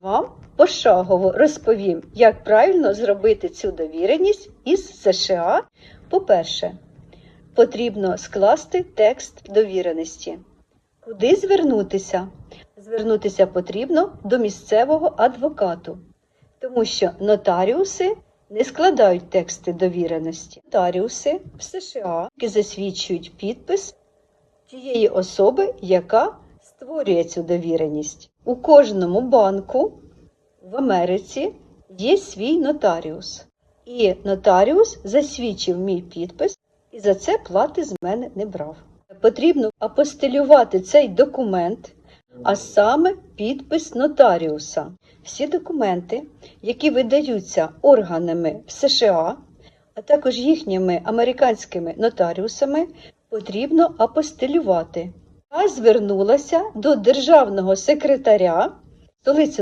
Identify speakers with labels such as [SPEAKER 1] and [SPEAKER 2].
[SPEAKER 1] Вам пошагово розповім, як правильно зробити цю довіреність із США. По-перше, потрібно скласти текст довіреності. Куди звернутися? Звернутися потрібно до місцевого адвокату, тому що нотаріуси не складають тексти довіреності. Нотаріуси в США які засвідчують підпис тієї особи, яка створює цю довіреність. У кожному банку в Америці є свій нотаріус. І нотаріус засвідчив мій підпис і за це плати з мене не брав. Потрібно апостилювати цей документ, а саме підпис нотаріуса. Всі документи, які видаються органами в США, а також їхніми американськими нотаріусами, потрібно апостилювати. Я звернулася до державного секретаря столиці